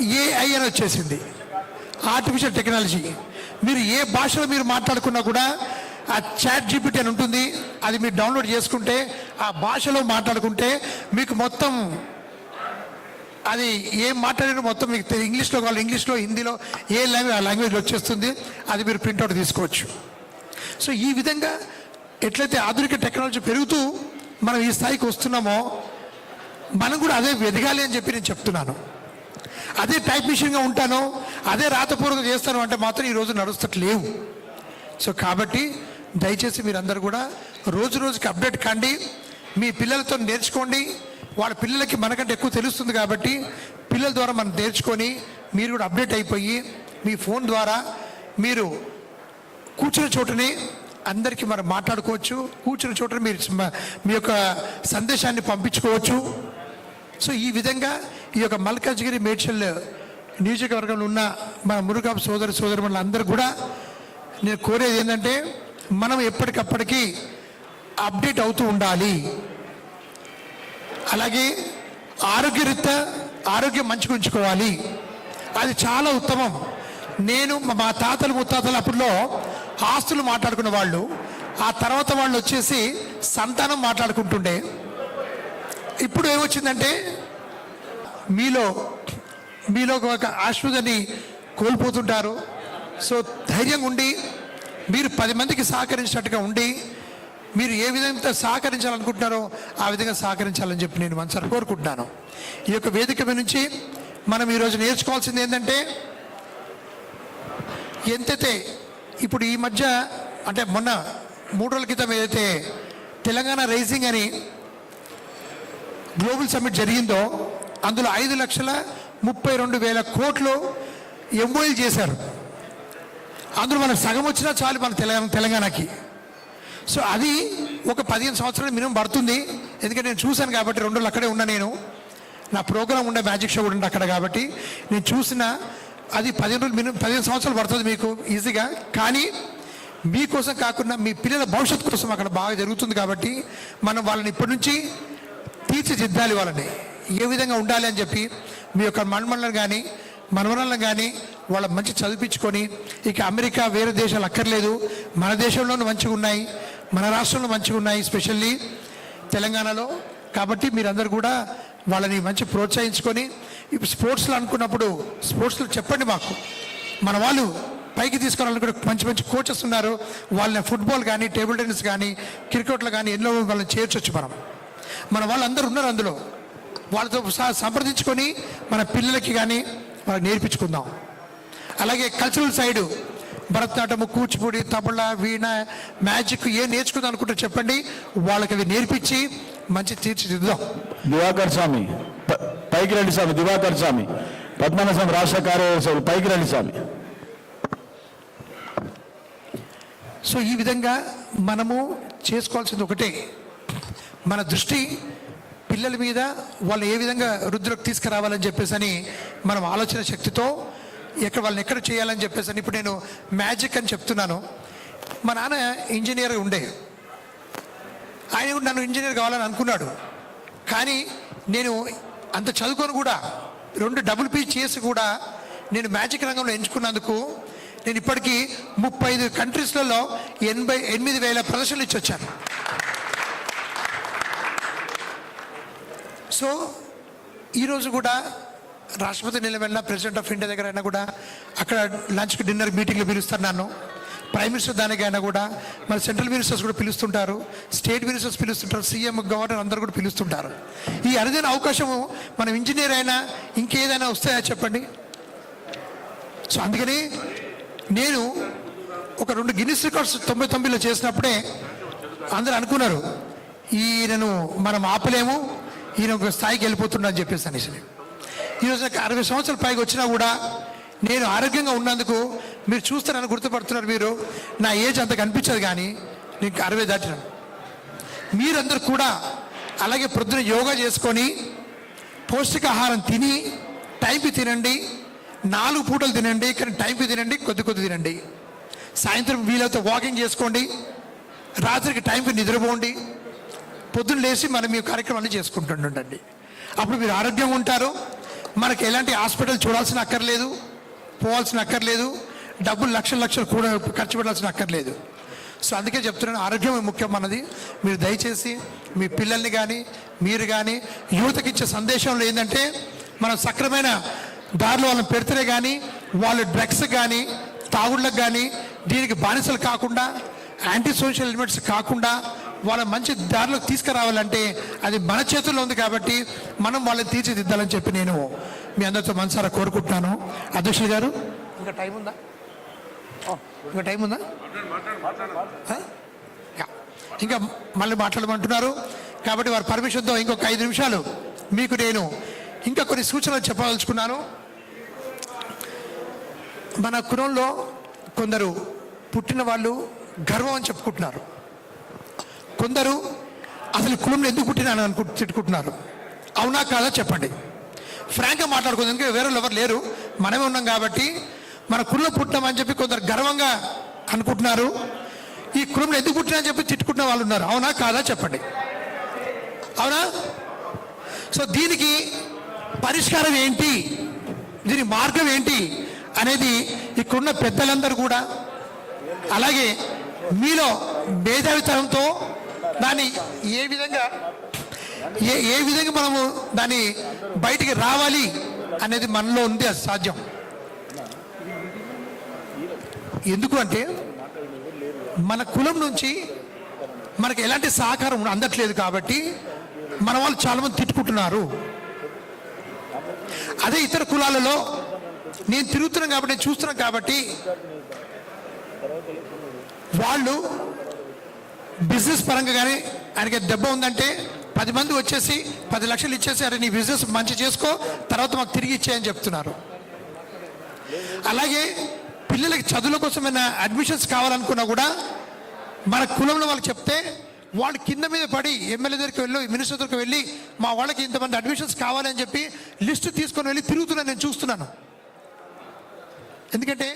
AI అని వచ్చేసింది. Artificial technology మీరు ఏ భాషలో మీరు మాట్లాడుకున్నా కూడా ఆ చాట్ జీపీటీ అని ఉంటుంది. అది మీరు డౌన్లోడ్ చేసుకుంటే ఆ భాషలో మాట్లాడుకుంటే మీకు మొత్తం అది ఏం మాట్లాడిన మొత్తం మీకు తెలి- ఇంగ్లీష్లో కావాలి ఇంగ్లీష్లో హిందీలో ఏ లాంగ్వేజ్ ఆ లాంగ్వేజ్లో వచ్చేస్తుంది. అది మీరు ప్రింట్అవుట్ తీసుకోవచ్చు. సో ఈ విధంగా ఎట్లయితే ఆధునిక టెక్నాలజీ పెరుగుతూ మనం ఈ స్థాయికి వస్తున్నామో మనం కూడా అదే ఎదగాలి అని చెప్పి నేను చెప్తున్నాను. అదే టైప్ మిషన్గా ఉంటాను అదే రాతపూర్వకం చేస్తాను అంటే మాత్రం ఈ రోజు నడుస్తట్లేవు. సో కాబట్టి దయచేసి మీరందరూ కూడా రోజు రోజుకి అప్డేట్ కండి మీ పిల్లలతో నేర్చుకోండి. వాళ్ళ పిల్లలకి మనకంటే ఎక్కువ తెలుస్తుంది కాబట్టి పిల్లల ద్వారా మనం నేర్చుకొని మీరు కూడా అప్డేట్ అయిపోయి మీ ఫోన్ ద్వారా మీరు కూర్చున్న చోటనే అందరికీ మనం మాట్లాడుకోవచ్చు. కూర్చున్న చోట మీరు మీ యొక్క సందేశాన్ని పంపించుకోవచ్చు. సో ఈ విధంగా ఈ యొక్క మల్కాజ్గిరి మేడ్చల్ నియోజకవర్గంలో ఉన్న మన మురుగాపు సోదర సోదరు అందరూ కూడా నేను కోరేది ఏంటంటే మనం ఎప్పటికప్పటికీ అప్డేట్ అవుతూ ఉండాలి. అలాగే ఆరోగ్యరీత్యా ఆరోగ్యం మంచిగా ఉంచుకోవాలి. అది చాలా ఉత్తమం. నేను మా- మా తాతలు ముత్తాతలు అప్పుడులో ఆస్తులు మాట్లాడుకున్న వాళ్ళు. ఆ తర్వాత వాళ్ళు వచ్చేసి సంతానం మాట్లాడుకుంటుండే. ఇప్పుడు ఏమొచ్చిందంటే మీలో మీలో ఒక ఆశ్వదని కోల్పోతుంటారు. సో ధైర్యంగా ఉండి మీరు పది మందికి సహకరించినట్టుగా ఉండి మీరు ఏ విధంగా సహకరించాలనుకుంటున్నారో ఆ విధంగా సహకరించాలని చెప్పి నేను మనసారి కోరుకుంటున్నాను. ఈ యొక్క వేదిక నుంచి మనం ఈరోజు నేర్చుకోవాల్సింది ఏంటంటే ఎంతైతే ఇప్పుడు ఈ మధ్య అంటే మొన్న మూడు రోజుల క్రితం ఏదైతే తెలంగాణ రైజింగ్ అని గ్లోబల్ సమ్మిట్ జరిగిందో అందులో ఐదు లక్షల ముప్పై రెండు వేల కోట్లు ఎంబోయిల్ చేశారు. అందులో మనకు సగం వచ్చినా చాలు మన తెలంగాణ తెలంగాణకి. సో అది ఒక పదిహేను సంవత్సరాలు మినిమం పడుతుంది. ఎందుకంటే నేను చూశాను కాబట్టి రెండు రోజులు అక్కడే ఉన్నా నేను. నా ప్రోగ్రామ్ ఉండే మ్యాజిక్ షో కూడా ఉండే అక్కడ కాబట్టి నేను చూసిన అది పదిహేను రోజులు మినిమం పదిహేను సంవత్సరాలు పడుతుంది మీకు ఈజీగా. కానీ మీకోసం కాకుండా మీ పిల్లల భవిష్యత్తు కోసం అక్కడ బాగా జరుగుతుంది కాబట్టి మనం వాళ్ళని ఇప్పటి నుంచి తీర్చిదిద్దాలి వాళ్ళని. ఏ విధంగా ఉండాలి అని చెప్పి మీ యొక్క మన్మలను కానీ మనవరాలను కానీ వాళ్ళ మంచి చదివించుకొని ఇక అమెరికా వేరే దేశాలు అక్కర్లేదు. మన దేశంలోనూ మంచిగా ఉన్నాయి. మన రాష్ట్రంలో మంచిగా ఉన్నాయి స్పెషల్లీ తెలంగాణలో. కాబట్టి మీరందరూ కూడా వాళ్ళని మంచి ప్రోత్సహించుకొని ఇప్పుడు స్పోర్ట్స్లో అనుకున్నప్పుడు స్పోర్ట్స్లో చెప్పండి మాకు. మన వాళ్ళు పైకి తీసుకురావాలని కూడా మంచి మంచి కోచెస్ ఉన్నారు. వాళ్ళని ఫుట్బాల్ కానీ టేబుల్ టెన్నిస్ కానీ క్రికెట్లో కానీ ఎన్నో వాళ్ళని చేర్చొచ్చు మనం. మన వాళ్ళందరూ ఉన్నారు అందులో. వాళ్ళతో సంప్రదించుకొని మన పిల్లలకి కానీ వాళ్ళకి నేర్పించుకుందాం. అలాగే కల్చరల్ సైడు భరతనాట్యము కూచిపూడి తబలా వీణ మ్యాజిక్ ఏ నేర్చుకుందాం అనుకుంటే చెప్పండి వాళ్ళకి అవి నేర్పించి మంచి తీర్చిదిద్దాం. దివాకర్ స్వామి పైకి రండి స్వామి దివాకర్ స్వామి. పద్మనాభ స్వామి రాష్ట్ర కార్యదర్శి పైకి రండి స్వామి. సో ఈ విధంగా మనము చేసుకోవాల్సింది ఒకటే. మన దృష్టి పిల్లల మీద వాళ్ళు ఏ విధంగా వృద్ధిలోకి తీసుకురావాలని చెప్పేసి అని మనం ఆలోచన శక్తితో ఎక్కడ వాళ్ళని ఎక్కడ చేయాలని చెప్పేసి అని ఇప్పుడు నేను మ్యాజిక్ అని చెప్తున్నాను. మా నాన్న ఇంజనీర్ ఉండే. ఆయన కూడా నన్ను ఇంజనీర్ కావాలని అనుకున్నాడు. కానీ నేను అంత చదువుకొని కూడా రెండు డబుల్ పీ చేసి కూడా నేను మ్యాజిక్ రంగంలో ఎంచుకున్నందుకు నేను ఇప్పటికీ ముప్పై ఐదు కంట్రీస్లలో ఎనభై ఎనిమిది వేల ప్రదర్శనలు ఇచ్చి సో ఈరోజు కూడా రాష్ట్రపతి నిలబడిన ప్రెసిడెంట్ ఆఫ్ ఇండియా దగ్గర అయినా కూడా అక్కడ లంచ్కి డిన్నర్ మీటింగ్లు పిలుస్తున్నాను నన్ను. ప్రైమ్ మినిస్టర్ దానికైనా కూడా మన సెంట్రల్ మినిస్టర్స్ కూడా పిలుస్తుంటారు. స్టేట్ మినిస్టర్స్ పిలుస్తుంటారు. సీఎం గవర్నర్ అందరూ కూడా పిలుస్తుంటారు. ఈ అరుదైన అవకాశము మనం ఇంజనీర్ అయినా ఇంకేదైనా వస్తాయా చెప్పండి? సో అందుకని నేను ఒక రెండు గిన్నిస్ రికార్డ్స్ తొంభై తొమ్మిదిలో చేసినప్పుడే అందరూ అనుకున్నారు ఈయనను మనం ఆపలేము. ఈయన ఒక స్థాయికి వెళ్ళిపోతున్నా అని చెప్పేసి అనేసి ఈరోజు నాకు అరవై సంవత్సరాల పైకి వచ్చినా కూడా నేను ఆరోగ్యంగా ఉన్నందుకు మీరు చూస్తారని గుర్తుపడుతున్నారు మీరు. నా ఏజ్ అంత కనిపించదు కానీ నేను అరవై దాటినాను. మీరందరూ కూడా అలాగే ప్రొద్దున యోగా చేసుకొని పౌష్టికాహారం తిని టైంకి తినండి నాలుగు పూటలు తినండి కానీ టైంకి తినండి కొద్ది కొద్ది తినండి. సాయంత్రం వీలైతే వాకింగ్ చేసుకోండి రాత్రికి టైంకి నిద్రపోండి పొద్దున్న లేచి మనం ఈ కార్యక్రమాన్ని చేసుకుంటుండండి. అప్పుడు మీరు ఆరోగ్యంగా ఉంటారు. మనకి ఎలాంటి హాస్పిటల్ చూడాల్సిన అక్కర్లేదు. పోవాల్సిన అక్కర్లేదు. డబ్బులు లక్షల లక్షలు కూడా ఖర్చు పెట్టాల్సిన అక్కర్లేదు. సో అందుకే చెప్తున్నాను ఆరోగ్యం ముఖ్యం మనది మీరు దయచేసి మీ పిల్లల్ని కానీ మీరు కానీ యువతకి ఇచ్చే సందేశంలో ఏంటంటే మనం సక్రమైన దారిలో వాళ్ళని పెడితేనే కానీ వాళ్ళు డ్రగ్స్ కానీ తాగుళ్ళకు కానీ దీనికి బానిసలు కాకుండా యాంటీ సోషల్ ఎలిమెంట్స్ కాకుండా వాళ్ళ మంచి దారిలోకి తీసుకురావాలంటే అది మన చేతుల్లో ఉంది కాబట్టి మనం వాళ్ళని తీర్చిదిద్దాలని చెప్పి నేను మీ అందరితో మనసారా కోరుకుంటున్నాను. అధ్యక్షులు గారు? ఇంకా టైం ఉందా? ఇంకా టైం ఉందా. ఇంకా మళ్ళీ మాట్లాడమంటున్నారు. కాబట్టి వారి పర్మిషన్తో ఇంకొక ఐదు నిమిషాలు మీకు నేను ఇంకా కొన్ని సూచనలు చెప్పదలుచుకున్నాను. మన కులంలో కొందరు పుట్టిన వాళ్ళు గర్వం అని చెప్పుకుంటున్నారు. కొందరు అసలు కులంలో ఎందుకు పుట్టినాను అనుకు తిట్టుకుంటున్నారు అవునా కాదా చెప్పండి. ఫ్రాంక్గా మాట్లాడుకుందాం ఎందుకంటే వేరే ఎవరు లేరు. మనమే ఉన్నాం కాబట్టి మన కులంలో పుట్టామని చెప్పి కొందరు గర్వంగా అనుకుంటున్నారు. ఈ కులంలో ఎందుకు పుట్టినా అని చెప్పి తిట్టుకుంటున్న వాళ్ళు ఉన్నారు. అవునా కాదా చెప్పండి. అవునా? సో దీనికి పరిష్కారం ఏంటి? దీని మార్గం ఏంటి? అనేది ఇక్కడున్న పెద్దలందరూ కూడా అలాగే మీలో మేధావితనంతో దాన్ని ఏ విధంగా ఏ ఏ విధంగా మనము దాన్ని బయటికి రావాలి అనేది మనలో ఉంది అది సాధ్యం. ఎందుకు అంటే మన కులం నుంచి మనకు ఎలాంటి సహకారం అందట్లేదు కాబట్టి మన వాళ్ళు చాలామంది తిట్టుకుంటున్నారు. అదే ఇతర కులాలలో నేను తిరుగుతున్నాను కాబట్టి నేను చూస్తున్నాను కాబట్టి వాళ్ళు బిజినెస్ పరంగా కానీ ఆయనకి దెబ్బ ఉందంటే పది మంది వచ్చేసి పది లక్షలు ఇచ్చేసి అరే నీ బిజినెస్ మంచి చేసుకో తర్వాత మాకు తిరిగి ఇచ్చేయని చెప్తున్నారు. అలాగే పిల్లలకి చదువుల కోసమైనా అడ్మిషన్స్ కావాలనుకున్నా కూడా మన కులంలో వాళ్ళు చెప్తే వాళ్ళు కింద మీద పడి ఎమ్మెల్యే దగ్గరికి వెళ్ళి మినిస్టర్ దగ్గరికి వెళ్ళి మా వాళ్ళకి ఇంతమంది అడ్మిషన్స్ కావాలని చెప్పి లిస్ట్ తీసుకొని వెళ్ళి తిరుగుతున్నాను నేను చూస్తున్నాను. ఎందుకంటే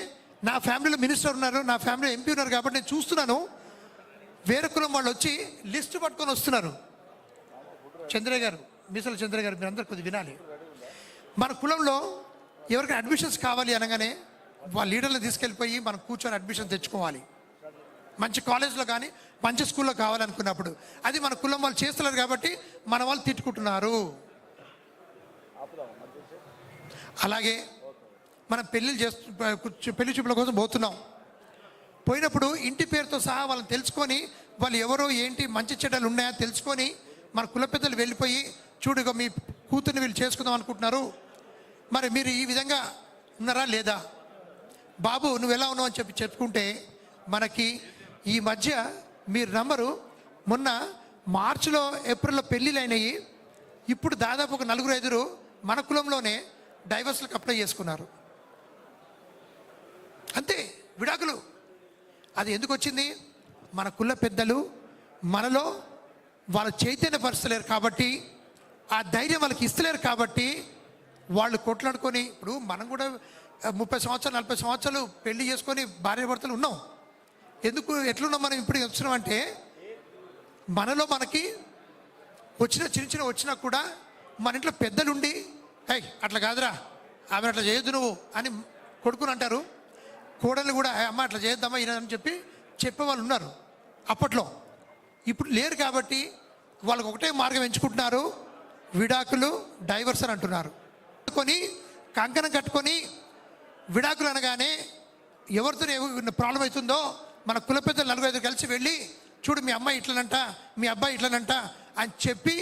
నా ఫ్యామిలీలో మినిస్టర్ ఉన్నారు నా ఫ్యామిలీలో ఎంపీ ఉన్నారు కాబట్టి నేను చూస్తున్నాను. వేరే కులం వాళ్ళు వచ్చి లిస్టు పట్టుకొని వస్తున్నారు. చంద్ర గారు మీసల చంద్ర గారు మీరందరూ కొద్దిగా వినాలి. మన కులంలో ఎవరికైనా అడ్మిషన్స్ కావాలి అనగానే వాళ్ళ లీడర్లు తీసుకెళ్ళిపోయి మనం కూర్చొని అడ్మిషన్ తెచ్చుకోవాలి. మంచి కాలేజ్లో కానీ మంచి స్కూల్లో కావాలనుకున్నప్పుడు. అది మన కులం వాళ్ళు చేస్తున్నారు కాబట్టి మన వాళ్ళు తిట్టుకుంటున్నారు. అలాగే మనం పెళ్ళిళ్ళు చేస్తు పెళ్ళి చూపుల కోసం పోతున్నాం. పోయినప్పుడు ఇంటి పేరుతో సహా వాళ్ళని తెలుసుకొని వాళ్ళు ఎవరో ఏంటి మంచి చెడ్డలు ఉన్నాయా తెలుసుకొని మన కుల పెద్దలు వెళ్ళిపోయి చూడుగా మీ కూతుర్ని వీళ్ళు చేసుకుందాం అనుకుంటున్నారు. మరి మీరు ఈ విధంగా ఉన్నారా లేదా? బాబు నువ్వు ఎలా ఉన్నావు అని చెప్పి చెప్పుకుంటే మనకి ఈ మధ్య మీరు నమ్మరు మొన్న మార్చిలో ఏప్రిల్లో పెళ్ళిళ్ళు అయినాయి. ఇప్పుడు దాదాపు ఒక నలుగురు ఐదురు మన కులంలోనే డైవర్స్లకు అప్లై చేసుకున్నారు. అంతే విడాకులు. అది ఎందుకు వచ్చింది మన కుల పెద్దలు మనలో వాళ్ళ చైతన్య పరుస్తలేరు కాబట్టి ఆ ధైర్యం వాళ్ళకి ఇస్తలేరు కాబట్టి వాళ్ళు కొట్లాడుకొని ఇప్పుడు మనం కూడా ముప్పై సంవత్సరాలు నలభై సంవత్సరాలు పెళ్ళి చేసుకొని భార్య భర్తలు ఉన్నాం. ఎందుకు ఎట్లున్నాం మనం ఇప్పుడు వచ్చినామంటే మనలో మనకి వచ్చిన చిన్న చిన్న వచ్చినా కూడా మన ఇంట్లో పెద్దలుండి హై అట్లా కాదురా ఆమె అట్లా చేయొద్దు నువ్వు అని కొడుకుని అంటారు. కోడలు కూడా అమ్మ అట్లా చేద్దామా ఈయన అని చెప్పి చెప్పే వాళ్ళు ఉన్నారు. అప్పట్లో. ఇప్పుడు లేరు కాబట్టి వాళ్ళకి ఒకటే మార్గం ఎంచుకుంటున్నారు. విడాకులు డైవర్స్ అని అంటున్నారు. కొని కంకణం కట్టుకొని విడాకులు అనగానే ఎవరితో ప్రాబ్లం అవుతుందో మన కుల పెద్దలు నలుగురు ఐదు కలిసి వెళ్ళి చూడు మీ అమ్మాయి ఇట్లనంట మీ అబ్బాయి ఇట్లనంట అని చెప్పి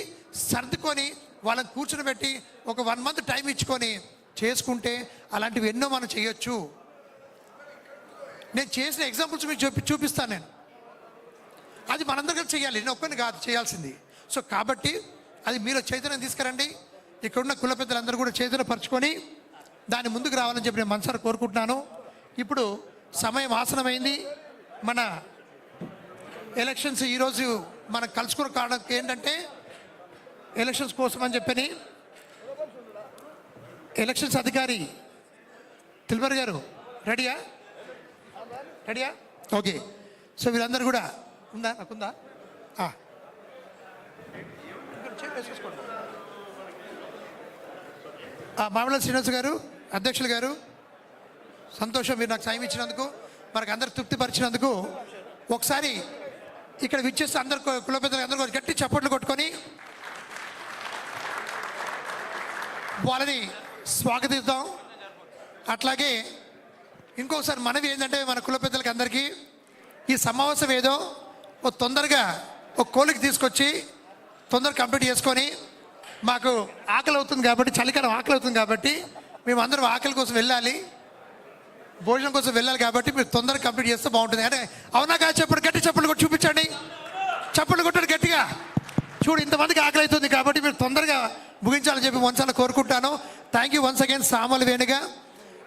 సర్దుకొని వాళ్ళని కూర్చుని పెట్టి ఒక వన్ మంత్ టైం ఇచ్చుకొని చేసుకుంటే అలాంటివి ఎన్నో మనం చేయొచ్చు. నేను చేసిన ఎగ్జాంపుల్స్ మీకు చూపి చూపిస్తాను నేను. అది మనందరికీ చేయాలి. నేను ఒక్కరిని కాదు చేయాల్సింది. సో కాబట్టి అది మీరు చైతన్యం తీసుకురండి. ఇక్కడున్న కుల పెద్దలందరూ కూడా చైతన్యపరచుకొని దాని ముందుకు రావాలని చెప్పి నేను మనసారా కోరుకుంటున్నాను. ఇప్పుడు సమయం ఆసనమైంది. మన ఎలక్షన్స్ ఈరోజు మనం కలుసుకున్న కారణం ఏంటంటే ఎలక్షన్స్ కోసం అని చెప్పని ఎలక్షన్స్ అధికారి తిల్మర్ గారు రెడీయా? రెడీయా ఓకే సో వీళ్ళందరూ కూడా ఉందా? నాకుందా? మామిళ్ళ శ్రీనివాస్ గారు అధ్యక్షులు గారు సంతోషం మీరు నాకు సాయం ఇచ్చినందుకు మనకు అందరు తృప్తిపరిచినందుకు ఒకసారి ఇక్కడ విచ్చేస్తే అందరు కు- కుల పెద్దలు అందరూ గట్టి చప్పట్లు కొట్టుకొని వాళ్ళని స్వాగతిద్దాం. అట్లాగే ఇంకొకసారి మనవి ఏంటంటే మన కుల పెద్దలకి అందరికీ ఈ సమావేశం ఏదో ఓ తొందరగా ఒక కోలికి తీసుకొచ్చి తొందరగా కంప్లీట్ చేసుకొని మాకు ఆకలి అవుతుంది కాబట్టి చలికాలం ఆకలి అవుతుంది కాబట్టి మేము అందరం ఆకలి కోసం వెళ్ళాలి భోజనం కోసం వెళ్ళాలి కాబట్టి మీరు తొందరగా కంప్లీట్ చేస్తే బాగుంటుంది. అంటే అవునా కాదు చెప్పండి గట్టి చప్పట్లు కొట్టి చూపించండి. చప్పట్లు కొట్టండి గట్టిగా. చూడు ఇంతమందికి ఆకలి అవుతుంది కాబట్టి మీరు తొందరగా ముగించాలని చెప్పి మనసాల కోరుకుంటాను. థ్యాంక్ యూ వన్స్ అగైన్ సామలు వేణుగా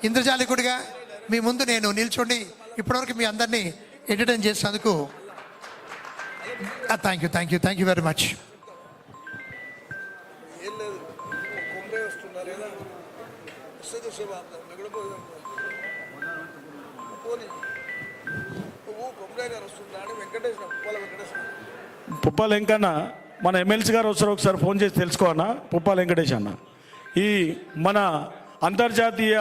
ఇంద్రజాలికుడిగా మీ ముందు నేను నిల్చోండి. ఇప్పటివరకు మీ అందరినీ ఎంటర్టైన్ చేసినందుకు thank you thank you thank you very much Puppala Venkanna మన ఎమ్మెల్సీ గారు వస్తారు ఒకసారి ఫోన్ చేసి తెలుసుకో అన్న. పుప్పాల వెంకటేష్ అన్న. ఈ మన అంతర్జాతీయ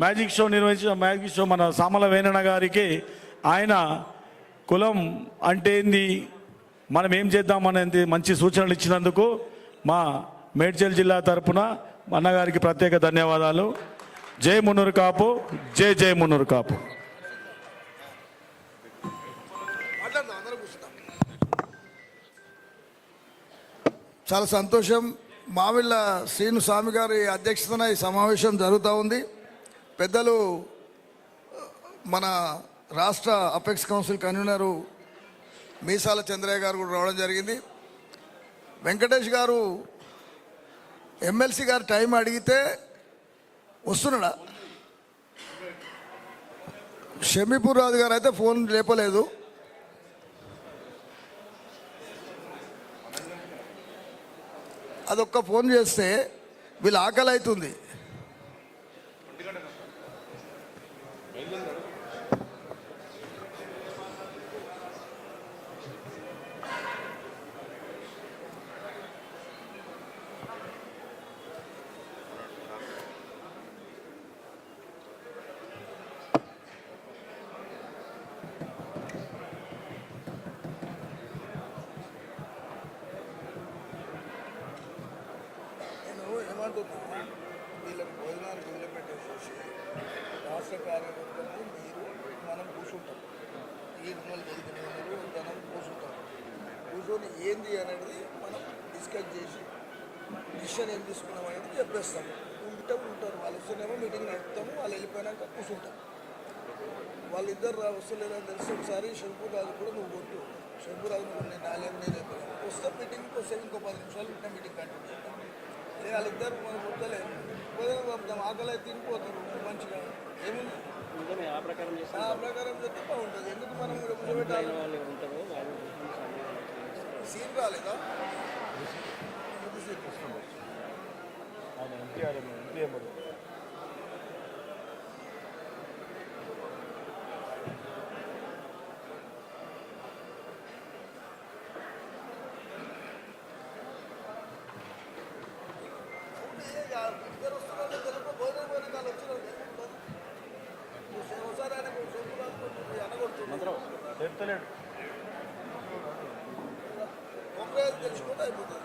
మ్యాజిక్ షో నిర్వహించిన మ్యాజిక్ షో మన సామల వేణన గారికి ఆయన కులం అంటే ఏంది మనం ఏం చేద్దామనేది మంచి సూచనలు ఇచ్చినందుకు మా మేడ్చల్ జిల్లా తరపున అన్నగారికి ప్రత్యేక ధన్యవాదాలు. జై మున్నూరు కాపు జై జై మున్నూరు కాపు. చాలా సంతోషం. మావిళ్ళ శ్రీను స్వామి గారి అధ్యక్షతన ఈ సమావేశం జరుగుతూ ఉంది. పెద్దలు మన రాష్ట్ర apex council convener Meesala Chandraiah garu కూడా రావడం జరిగింది. వెంకటేష్ గారు ఎమ్మెల్సీ గారు టైం అడిగితే వస్తున్నాడా? షమీపూర్ రాజు గారు అయితే ఫోన్ లేపలేదు. అదొక్క ఫోన్ చేస్తే వీళ్ళు ఆకలి అవుతుంది నేను ఏమంటున్నా వీళ్ళకి భోజనాలు వదిలిపెట్టేసేసి రాష్ట్ర కార్యకర్తలు మీరు మనం కూర్చుంటాం ఈ రుణాలు జరిగిన మనం కూర్చుంటాం కూర్చొని ఏంది అనేది మనం డిస్కస్ చేసి డిసిషన్ ఏం తీసుకున్నాం అనేది చెప్పేస్తాం ఉంటే ఉంటారు. వాళ్ళు వస్తేనేమో మీటింగ్ నడుపుతాము వాళ్ళు వెళ్ళిపోయినాక కూర్చుంటాం. వాళ్ళిద్దరు రా వస్తలేదని తెలిసి ఒకసారి శంకురాజు కూడా నువ్వు కొట్టు. శంకురాజు నువ్వు నేను నాలుగు నేను చెప్పాను వస్తే మీటింగ్కి వస్తే ఇంకో పది నిమిషాలు ఉంటే మీటింగ్ కంటిన్యూ లే వాళ్ళిద్దరు మనం కొట్టలేదు. భోజనం పంపుతాం ఆకలి తినిపోతారు. మంచిగా ఏముంది? ఆ ప్రకారం చేస్తే. బాగుంటుంది. ఎందుకు మనం కూర్చోబెట్టాలి? వాళ్ళు ఉంటారు వాళ్ళు సీన్ రాలేదా ఇది సీన్ వస్తుంది. ఇద్దరు వస్తున్నారో తెలుపు భోజనం పోయిన వాళ్ళు వచ్చినారు ఒకసారి ఆయన శంకురాజు అనగొడుతుంది ఒకే తెలుసుకుంటే అయిపోతుంది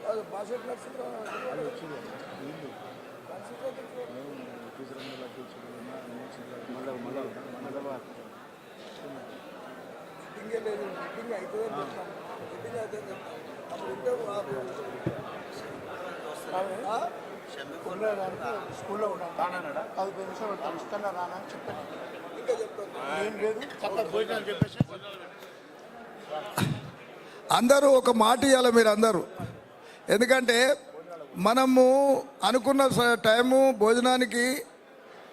అది మీటింగే లేదు మీటింగ్ అవుతుందని చెప్తాం మీటింగ్ అయితే చెప్తాం అప్పుడు ఉంటే ఆ? స్కూల్లో ఉన్నాను పది నిమిషాలు పెడతాం ఇస్తాను రానా అని చెప్పాను ఇంకా చెప్తాను ఏం లేదు చక్కగా భోజనాలు చెప్పేసి అందరూ ఒక మాట ఇవ్వాలి మీరు అందరూ ఎందుకంటే మనము అనుకున్న టైము భోజనానికి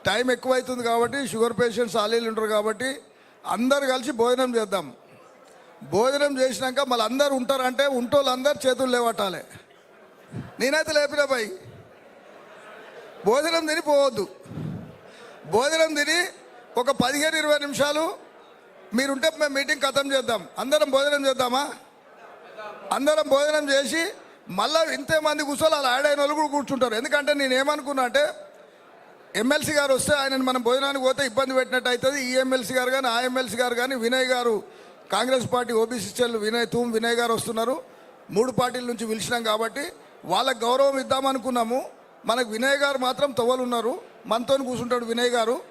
టైం ఎక్కువైతుంది కాబట్టి షుగర్ పేషెంట్స్ ఆలీలు ఉంటారు కాబట్టి అందరు కలిసి భోజనం చేద్దాం భోజనం చేసినాక మళ్ళీ అందరు ఉంటారంటే ఉంటోళ్ళు చేతులు లేవటాలి నేనైతే లేపినా పోయి భోజనం తిని పోవద్దు. భోజనం తిని ఒక పదిహేను ఇరవై నిమిషాలు మీరుంటే మేము మీటింగ్ ఖతం చేద్దాం. అందరం భోజనం చేద్దామా? అందరం భోజనం చేసి మళ్ళీ ఇంతమంది కూర్చోవాలి అలా యాడ్ అయిన వాళ్ళు కూడా కూర్చుంటారు. ఎందుకంటే నేను ఏమనుకున్నా అంటే ఎమ్మెల్సీ గారు వస్తే ఆయనను మనం భోజనానికి పోతే ఇబ్బంది పెట్టినట్టు అవుతుంది. ఈ ఎమ్మెల్సీ గారు కానీ ఆ ఎమ్మెల్సీ గారు కానీ వినయ్ గారు కాంగ్రెస్ పార్టీ ఓబీసీ చెల్లు వినయ్ తూమ్ వినయ్ గారు వస్తున్నారు. మూడు పార్టీల నుంచి పిలిచినాం కాబట్టి వాళ్ళకి గౌరవం ఇద్దామనుకున్నాము మనకు వినయ్ గారు మాత్రం తవ్వలున్నారు మనతో కూర్చుంటాడు వినయ్ గారు.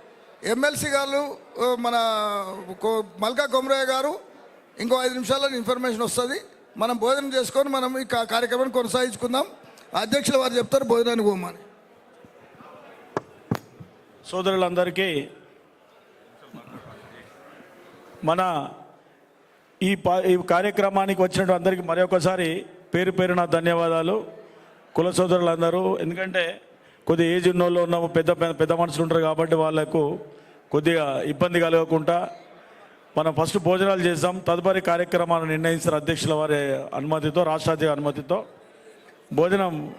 ఎమ్మెల్సీ గారు మన కో- మల్కా కొమరయ్య గారు ఇంకో ఐదు నిమిషాల్లో ఇన్ఫర్మేషన్ వస్తుంది. మనం భోజనం చేసుకొని మనం ఈ కార్యక్రమాన్ని కొనసాగించుకుందాం. అధ్యక్షుల వారు చెప్తారు భోజనానికి పోమని. సోదరులందరికీ మన ఈ ఈ కార్యక్రమానికి వచ్చినట్టు అందరికీ మరొకసారి పేరు పేరున ధన్యవాదాలు. కుల సోదరులందరూ ఎందుకంటే కొద్ది ఏజ్ ఉన్న వాళ్ళు ఉన్న పెద్ద పెద్ద- పెద్ద మనుషులు ఉంటారు కాబట్టి వాళ్ళకు కొద్దిగా ఇబ్బంది కలగకుండా మనం ఫస్ట్ భోజనాలు చేసాం తదుపరి కార్యక్రమాలను నిర్ణయించిన అధ్యక్షుల వారి అనుమతితో రాష్ట్రాధ్యక్ష అనుమతితో భోజనం.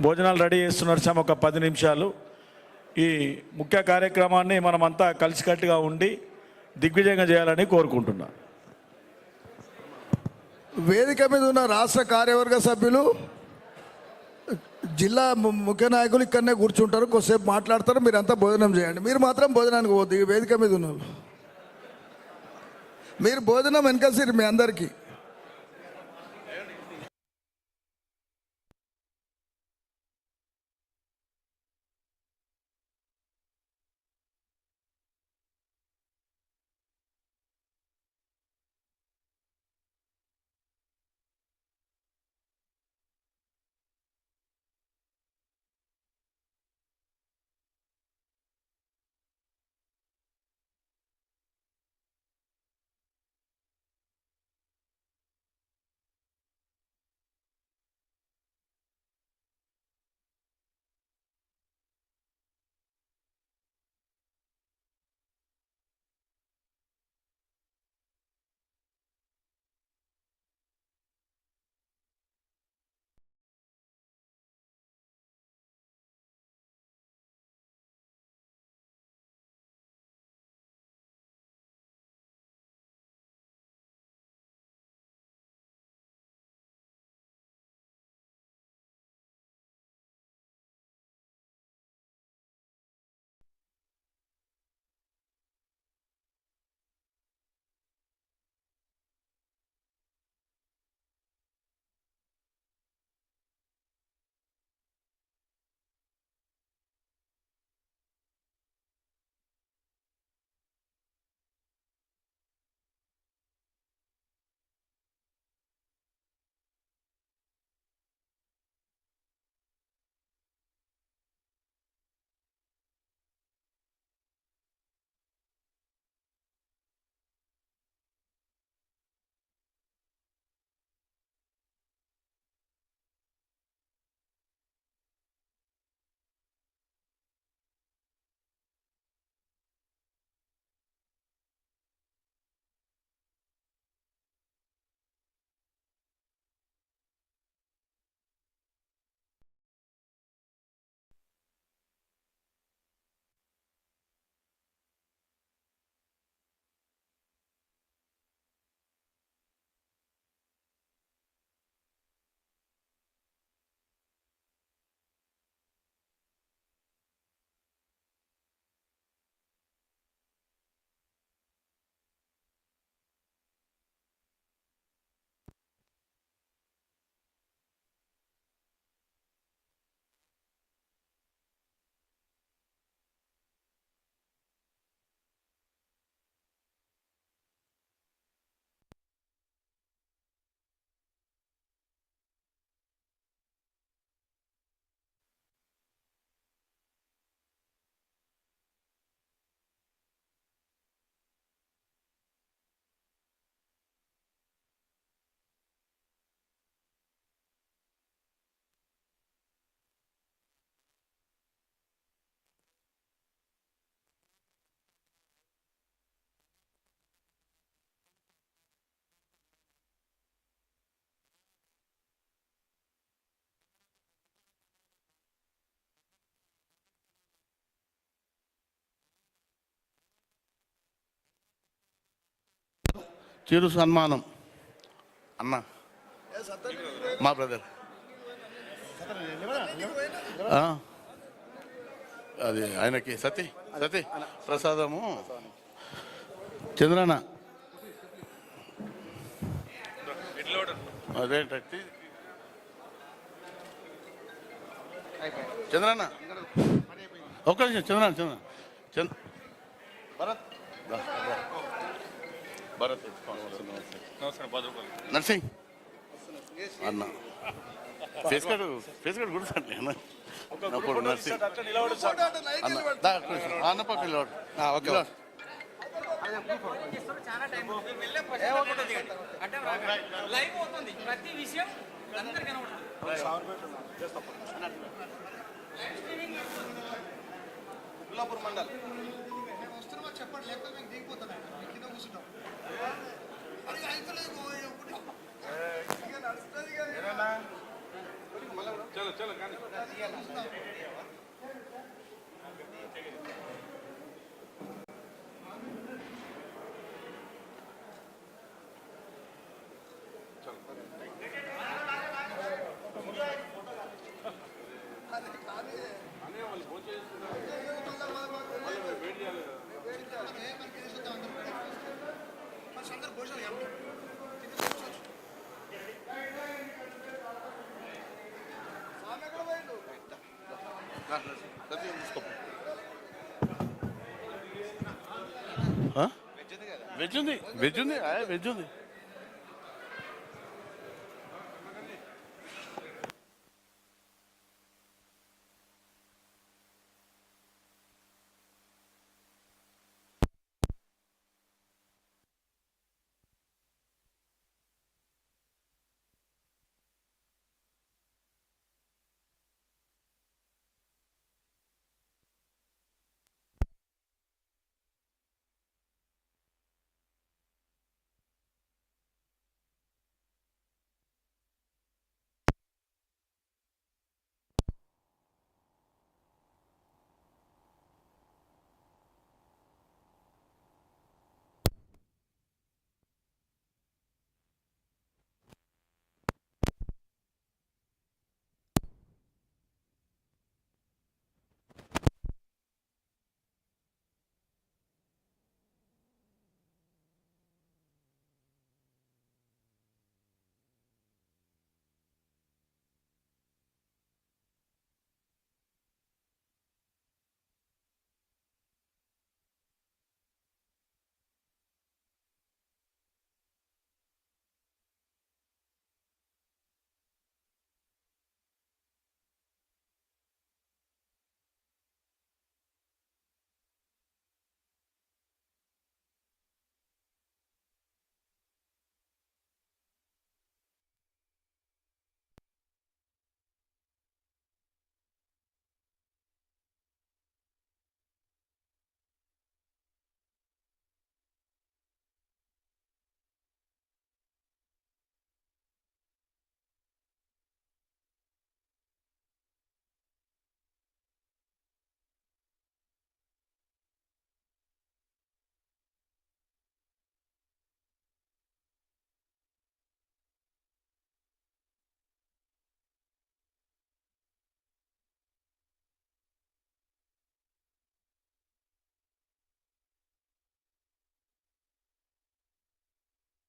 భోజనాలు రెడీ చేస్తున్నారు. సార్ ఒక పది నిమిషాలు. ఈ ముఖ్య కార్యక్రమాన్ని మనమంతా కలిసికట్టుగా ఉండి దిగ్విజయంగా చేయాలని కోరుకుంటున్నా. వేదిక మీద ఉన్న రాష్ట్ర కార్యవర్గ సభ్యులు జిల్లా ము- ముఖ్య నాయకులు ఇక్కడనే కూర్చుంటారు కొద్దిసేపు మాట్లాడతారు మీరు అంతా భోజనం చేయండి. మీరు మాత్రం భోజనానికి పోద్దు ఈ వేదిక మీద ఉన్న మీరు భోజనం వెనకసిరు మీ అందరికీ. చిరు సన్మానం. అన్న. మా బ్రదర్. అది ఆయనకి సతీ సతీ ప్రసాదము. చంద్రన్న. అదేంటి చంద్రన్న. ఒక్క నిమిషం చంద్రన్న చంద్ర చంద్ర భరత్. భరత్ నర్సింగ్. అన్న. ఫేస్ కార్డు ఫేస్ కార్డు గుర్తుండి అన్న. అప్పుడు నర్సింగ్. అట్లా నిలబడు సార్. అన్న. లైవ్ అవుతుంది ప్రతి విషయం అందరు కనబడుతుంది చెప్పండి లేకపోతే మేము దిగిపోతాం. కింద కూర్చుంటాం అది అయిపోలేదు నడుస్తుంది కదా అందరు భోజనం చేయాలి. స్వామి ఎక్కడ పోయిండు? దా, సతీ తీసుకో. ఆ? వెజ్ ఉంది వెజ్ ఉంది. వెజ్ ఉంది.